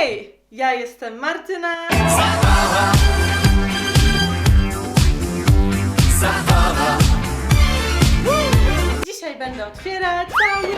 Hej! Ja jestem Martyna. Dzisiaj będę otwierać cały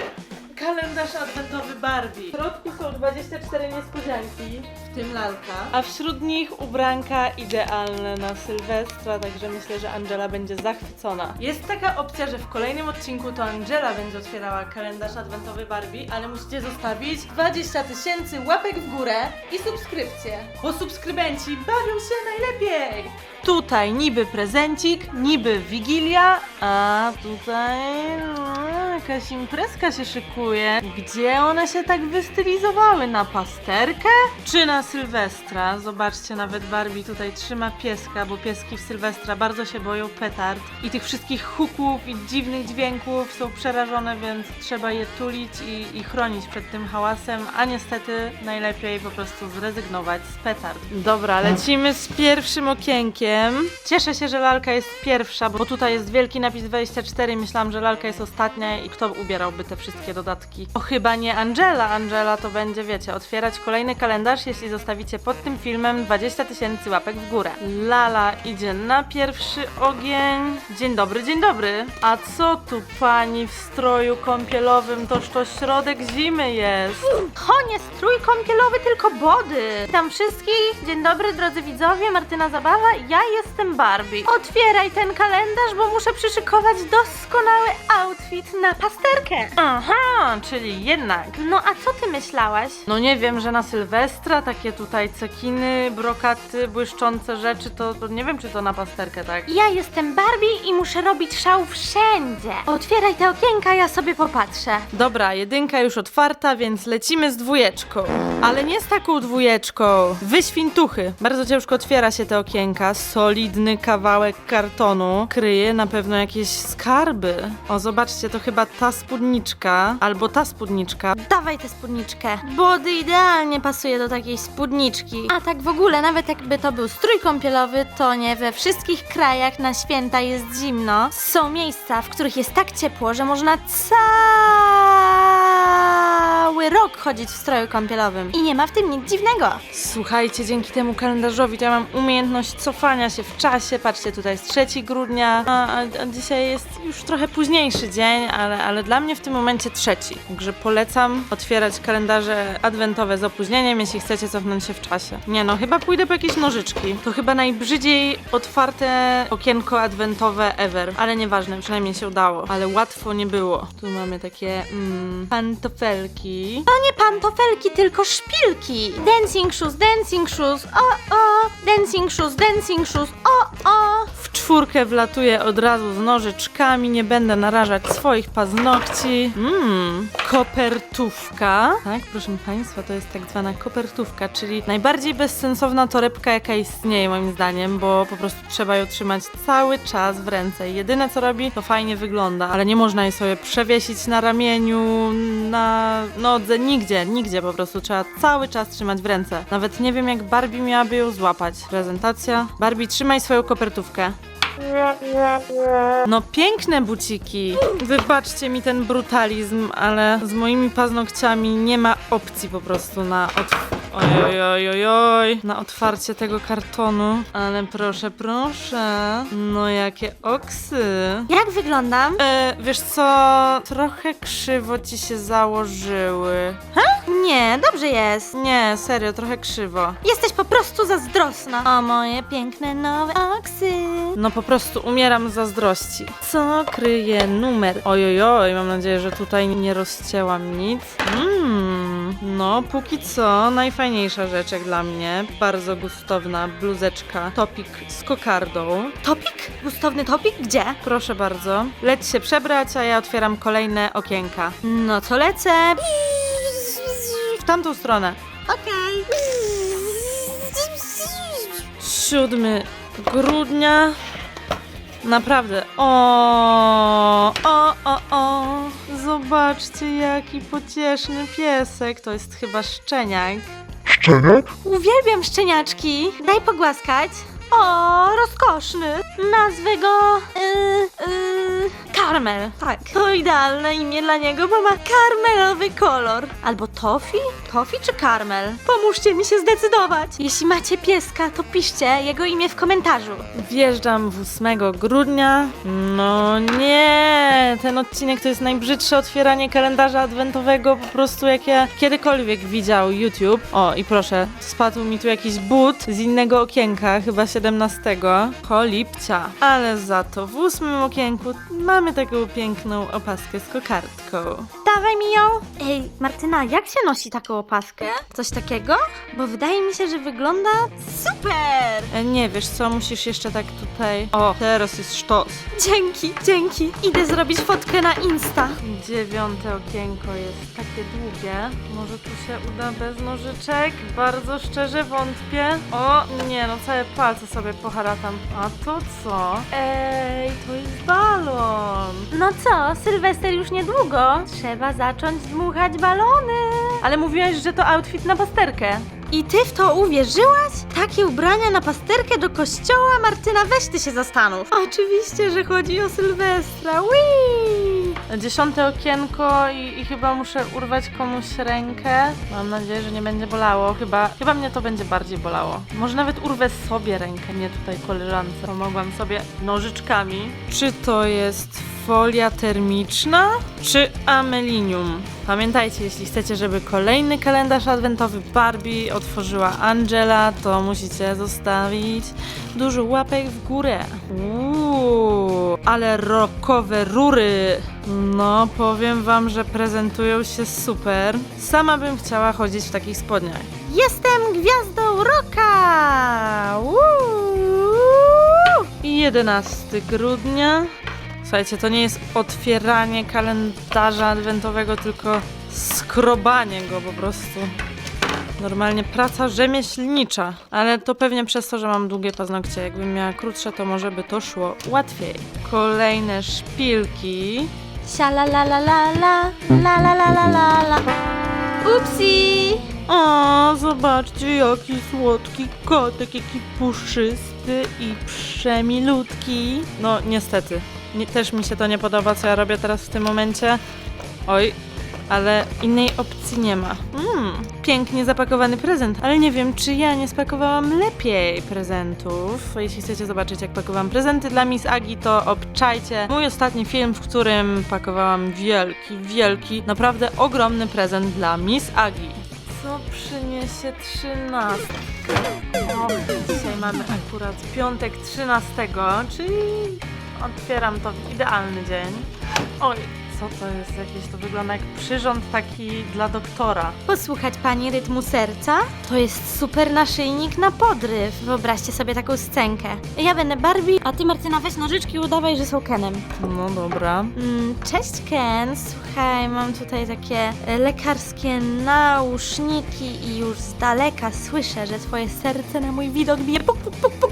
kalendarz adwentowy Barbie. W środku są 24 niespodzianki, w tym lalka, a wśród nich ubranka idealne na Sylwestra, także myślę, że Angela będzie zachwycona. Jest taka opcja, że w kolejnym odcinku to Angela będzie otwierała kalendarz adwentowy Barbie, ale musicie zostawić 20 tysięcy łapek w górę i subskrypcję, bo subskrybenci bawią się najlepiej. Tutaj niby prezencik, niby wigilia, a tutaj no, jakaś imprezka się szykuje. Gdzie one się tak wystylizowały? Na pasterkę? Czy na Sylwestra? Zobaczcie, nawet Barbie tutaj trzyma pieska, bo pieski w Sylwestra bardzo się boją petard i tych wszystkich huków i dziwnych dźwięków są przerażone, więc trzeba je tulić i, i chronić przed tym hałasem, a niestety najlepiej po prostu zrezygnować z petard. Dobra, lecimy z pierwszym okienkiem. Cieszę się, że lalka jest pierwsza, bo tutaj jest wielki napis 24. Myślałam, że lalka jest ostatnia i kto ubierałby te wszystkie dodatki? To chyba nie Angela. Angela to będzie, wiecie, otwierać kolejny kalendarz, jeśli zostawicie pod tym filmem 20 tysięcy łapek w górę. Lala idzie na pierwszy ogień. Dzień dobry, dzień dobry. A co tu pani w stroju kąpielowym? Toż to środek zimy jest. To nie strój kąpielowy, tylko body. Witam wszystkich. Dzień dobry, drodzy widzowie. Martyna Zabawa. Ja jestem Barbie. Otwieraj ten kalendarz, bo muszę przyszykować doskonały outfit na pasterkę. Aha, czyli jednak. No a co ty myślałaś? No nie wiem, że na Sylwestra takie tutaj cekiny, brokaty, błyszczące rzeczy, to, to nie wiem, czy to na pasterkę, tak? Ja jestem Barbie i muszę robić szał wszędzie. Otwieraj te okienka, ja sobie popatrzę. Dobra, jedynka już otwarta, więc lecimy z dwójeczką. Ale nie z taką dwójeczką. Wyświntuchy. Bardzo ciężko otwiera się te okienka. Solidny kawałek kartonu kryje na pewno jakieś skarby. O, zobaczcie, to chyba ta spódniczka, albo ta spódniczka. Dawaj tę spódniczkę. Body idealnie pasuje do takiej spódniczki. A tak w ogóle, nawet jakby to był strój kąpielowy, to nie we wszystkich krajach na święta jest zimno. Są miejsca, w których jest tak ciepło, że można cały rok chodzić w stroju kąpielowym. I nie ma w tym nic dziwnego. Słuchajcie, dzięki temu kalendarzowi to ja mam umiejętność cofania się w czasie. Patrzcie, tutaj jest 3 grudnia, a, a, a dzisiaj jest już trochę późniejszy dzień, ale, ale dla mnie w tym momencie trzeci. Także polecam otwierać kalendarze adwentowe z opóźnieniem, jeśli chcecie cofnąć się w czasie. Nie no, chyba pójdę po jakieś nożyczki. To chyba najbrzydziej otwarte okienko adwentowe ever. Ale nieważne, przynajmniej się udało. Ale łatwo nie było. Tu mamy takie mm, pantofelki. To nie pantofelki, tylko szpilki. Dancing shoes, dancing shoes, o o. Dancing shoes, dancing shoes, o o. W czwórkę wlatuję od razu z nożyczkami, nie będę narażać swoich paznokci. Mmm, kopertówka. Tak, proszę Państwa, to jest tak zwana kopertówka, czyli najbardziej bezsensowna torebka, jaka istnieje moim zdaniem, bo po prostu trzeba ją trzymać cały czas w ręce. Jedyne co robi, to fajnie wygląda, ale nie można jej sobie przewiesić na ramieniu, na nodze, nigdzie, nigdzie po prostu trzeba cały czas trzymać w ręce. Nawet nie wiem, jak Barbie miałaby ją złapać. Prezentacja. Barbie, trzymaj swoją kopertówkę. No piękne buciki. Wybaczcie mi ten brutalizm, ale z moimi paznokciami nie ma opcji po prostu na otw- Oj, oj, oj, oj, na otwarcie tego kartonu. Ale proszę, proszę. No jakie oksy. Jak wyglądam? E, wiesz co, trochę krzywo ci się założyły. Nie, dobrze jest. Nie, serio, trochę krzywo. Jesteś po prostu zazdrosna. O moje piękne nowe oksy. No po prostu umieram z zazdrości. Co kryje numer? Ojojoj, mam nadzieję, że tutaj nie rozcięłam nic. Mmm, no póki co najfajniejsza rzecz jak dla mnie. Bardzo gustowna bluzeczka, topik z kokardą. Topik? Gustowny topik? Gdzie? Proszę bardzo. Leć się przebrać, a ja otwieram kolejne okienka. No to lecę. W tamtą stronę. Okej. 7 grudnia. Naprawdę. O, o, o, o. Zobaczcie, jaki pocieszny piesek. To jest chyba szczeniak. Szczeniak? Uwielbiam szczeniaczki. Daj pogłaskać. O, rozkoszny. Nazwę go... Yy, yy, Karmel. Tak. To idealne imię dla niego, bo ma karmelowy kolor. Albo Tofi? Tofi czy Karmel? Pomóżcie mi się zdecydować. Jeśli macie pieska, to piszcie jego imię w komentarzu. Wjeżdżam w 8 grudnia. No nie, ten odcinek to jest najbrzydsze otwieranie kalendarza adwentowego po prostu jakie kiedykolwiek widział YouTube. O i proszę, spadł mi tu jakiś but z innego okienka, chyba 17. Kolipcia. Ale za to w ósmym okienku mamy taką piękną opaskę z kokardką. Dawaj mi ją. Ej, Martyna, jak się nosi taką opaskę? Coś takiego? Bo wydaje mi się, że wygląda super. E, Nie wiesz co, musisz jeszcze tak tutaj... O, teraz jest sztos. Dzięki, dzięki. Idę zrobić fotkę na Insta. Dziewiąte okienko jest takie długie. Może tu się uda bez nożyczek? Bardzo szczerze wątpię. O, nie no, całe palce sobie poharatam. A to co? Ej, to jest balon. No co, Sylwester już niedługo. Trzeba zacząć dmuchać balony. Ale mówiłaś, że to outfit na pasterkę. I ty w to uwierzyłaś? Takie ubrania na pasterkę do kościoła? Martyna, weź ty się zastanów. Oczywiście, że chodzi o Sylwestra. Whee! Dziesiąte okienko i, i chyba muszę urwać komuś rękę. Mam nadzieję, że nie będzie bolało. Chyba, chyba mnie to będzie bardziej bolało. Może nawet urwę sobie rękę, nie tutaj koleżance. Pomogłam sobie nożyczkami. Czy to jest folia termiczna, czy amelinium? Pamiętajcie, jeśli chcecie, żeby kolejny kalendarz adwentowy Barbie otworzyła Angela, to musicie zostawić dużo łapek w górę. Uuu, ale rokowe rury! No, powiem wam, że prezentują się super. Sama bym chciała chodzić w takich spodniach. Jestem gwiazdą roka! I 11 grudnia. Słuchajcie, to nie jest otwieranie kalendarza adwentowego, tylko skrobanie go po prostu. Normalnie praca rzemieślnicza, ale to pewnie przez to, że mam długie paznokcie. Jakbym miała krótsze, to może by to szło łatwiej. Kolejne szpilki. Sia la la la la la la la la la la la Upsi! O, zobaczcie, jaki słodki kotek, jaki puszysty i przemilutki. No, niestety, nie, też mi się to nie podoba, co ja robię teraz w tym momencie. Oj, ale innej opcji nie ma. Mm, pięknie zapakowany prezent, ale nie wiem, czy ja nie spakowałam lepiej prezentów. Jeśli chcecie zobaczyć, jak pakowałam prezenty dla Miss Agi, to obczajcie mój ostatni film, w którym pakowałam wielki, wielki, naprawdę ogromny prezent dla Miss Agi. Co przyniesie trzynastka? O, dzisiaj mamy akurat piątek 13, czyli otwieram to w idealny dzień. Oj, co to jest jakieś? To wygląda jak przyrząd taki dla doktora. Posłuchać pani rytmu serca? To jest super naszyjnik na podryw. Wyobraźcie sobie taką scenkę. Ja będę Barbie, a ty Martyna weź nożyczki i udawaj, że są Kenem. No dobra. Mm, cześć Ken, słuchaj, mam tutaj takie e, lekarskie nauszniki i już z daleka słyszę, że twoje serce na mój widok bije puk, puk, puk, puk, puk, puk, puk,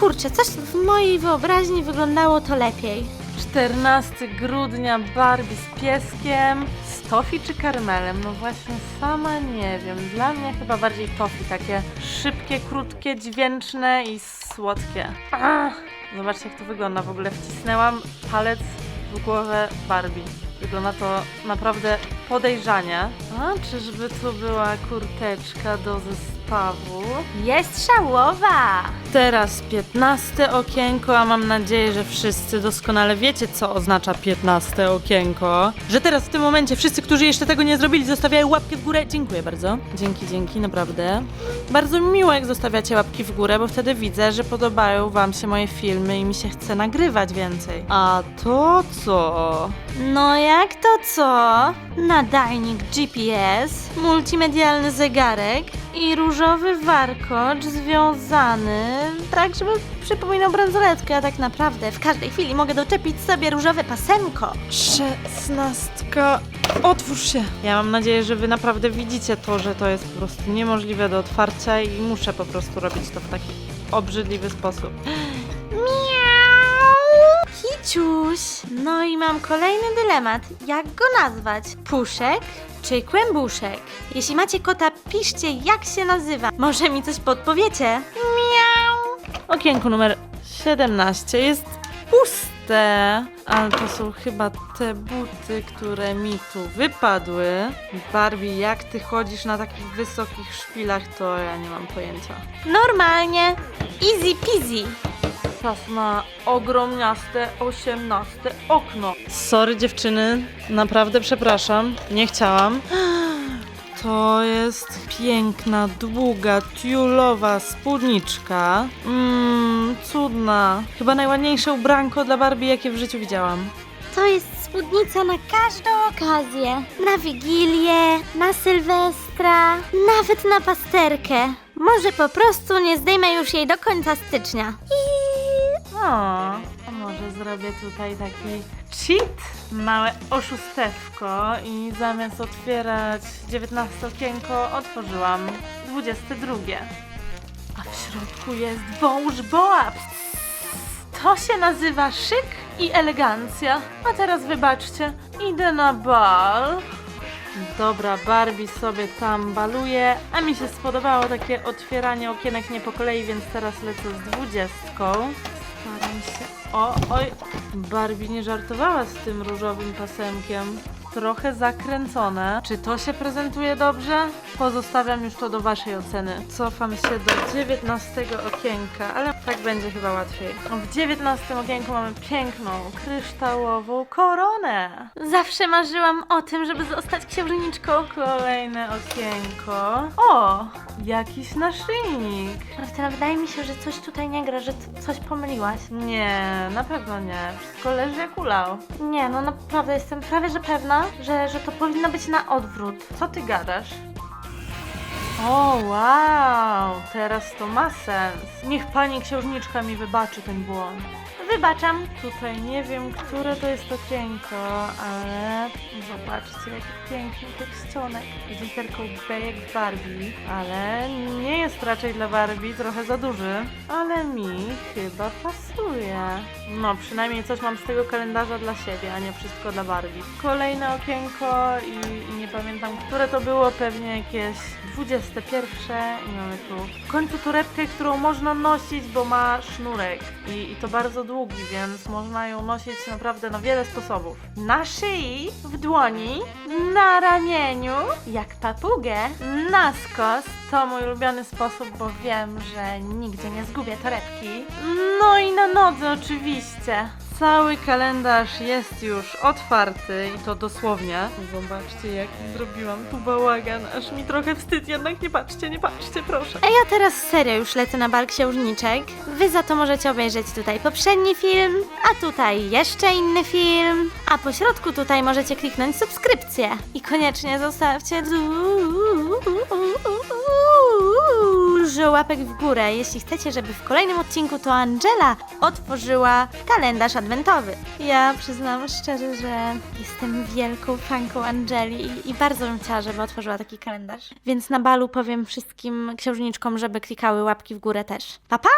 Kurczę, coś w mojej wyobraźni wyglądało to lepiej. 14 grudnia Barbie z pieskiem. Z Tofi czy karmelem? No właśnie sama nie wiem. Dla mnie chyba bardziej Tofi. Takie szybkie, krótkie, dźwięczne i słodkie. Ach, zobaczcie jak to wygląda. W ogóle wcisnęłam palec w głowę Barbie. Wygląda to naprawdę podejrzanie. A czyżby to była kurteczka do zestawu? Jest szałowa! Teraz 15 okienko, a mam nadzieję, że wszyscy doskonale wiecie, co oznacza 15 okienko. Że teraz w tym momencie wszyscy, którzy jeszcze tego nie zrobili, zostawiają łapkę w górę. Dziękuję bardzo. Dzięki, dzięki, naprawdę. Bardzo mi miło, jak zostawiacie łapki w górę, bo wtedy widzę, że podobają wam się moje filmy i mi się chce nagrywać więcej. A to co? No jak to co? Nadajnik GPS, multimedialny zegarek i różowy warkocz związany tak, żeby przypominał bransoletkę, a tak naprawdę w każdej chwili mogę doczepić sobie różowe pasemko. Szesnastka. Otwórz się! Ja mam nadzieję, że wy naprawdę widzicie to, że to jest po prostu niemożliwe do otwarcia i muszę po prostu robić to w taki obrzydliwy sposób. Miau! Kiciuś! No i mam kolejny dylemat. Jak go nazwać? Puszek czy kłębuszek? Jeśli macie kota, piszcie jak się nazywa. Może mi coś podpowiecie? Miau! Okienko numer 17 jest puste. Ale to są chyba te buty, które mi tu wypadły. Barbie, jak ty chodzisz na takich wysokich szpilach, to ja nie mam pojęcia. Normalnie. Easy peasy. Czas na ogromniaste 18 okno. Sorry dziewczyny, naprawdę przepraszam, nie chciałam. To jest piękna, długa, tiulowa spódniczka. Mmm, cudna. Chyba najładniejsze ubranko dla Barbie, jakie w życiu widziałam. To jest spódnica na każdą okazję. Na Wigilię, na Sylwestra, nawet na pasterkę. Może po prostu nie zdejmę już jej do końca stycznia. O, a może zrobię tutaj taki cheat? Małe oszustewko i zamiast otwierać 19 okienko, otworzyłam 22. A w środku jest wąż boa. To się nazywa szyk i elegancja. A teraz wybaczcie, idę na bal. Dobra, Barbie sobie tam baluje, a mi się spodobało takie otwieranie okienek nie po kolei, więc teraz lecę z dwudziestką. O, oj! Barbie nie żartowała z tym różowym pasemkiem. Trochę zakręcone. Czy to się prezentuje dobrze? Pozostawiam już to do waszej oceny. Cofam się do 19 okienka, ale tak będzie chyba łatwiej. W 19 okienku mamy piękną, kryształową koronę. Zawsze marzyłam o tym, żeby zostać księżniczką. Kolejne okienko. O! Jakiś naszyjnik. Martyna, wydaje mi się, że coś tutaj nie gra, że coś pomyliłaś. Nie, na pewno nie. Wszystko leży jak ulał. Nie, no naprawdę jestem prawie że pewna, że, że to powinno być na odwrót. Co ty gadasz? O, wow! Teraz to ma sens. Niech pani księżniczka mi wybaczy ten błąd. Wybaczam. Tutaj nie wiem, które to jest okienko, ale zobaczcie, jaki piękny tekścionek z literką B jak Barbie, ale nie jest raczej dla Barbie, trochę za duży, ale mi chyba pasuje. No, przynajmniej coś mam z tego kalendarza dla siebie, a nie wszystko dla Barbie. Kolejne okienko i, i nie pamiętam, które to było, pewnie jakieś 21 i mamy tu w końcu torebkę, którą można nosić, bo ma sznurek i, i to bardzo długi, więc można ją nosić naprawdę na wiele sposobów. Na szyi, w dłoni, na ramieniu, jak papugę, na skos. To mój ulubiony sposób, bo wiem, że nigdzie nie zgubię torebki. No i na nodze oczywiście. Cały kalendarz jest już otwarty i to dosłownie. Zobaczcie, jak zrobiłam tu bałagan, aż mi trochę wstyd, jednak nie patrzcie, nie patrzcie, proszę. A ja teraz serio już lecę na bal księżniczek. Wy za to możecie obejrzeć tutaj poprzedni film, a tutaj jeszcze inny film, a po środku tutaj możecie kliknąć subskrypcję. I koniecznie zostawcie dużo łapek w górę, jeśli chcecie, żeby w kolejnym odcinku to Angela otworzyła kalendarz adwentowy. Ja przyznam szczerze, że jestem wielką fanką Angeli i, bardzo bym chciała, żeby otworzyła taki kalendarz. Więc na balu powiem wszystkim księżniczkom, żeby klikały łapki w górę też. Pa pa!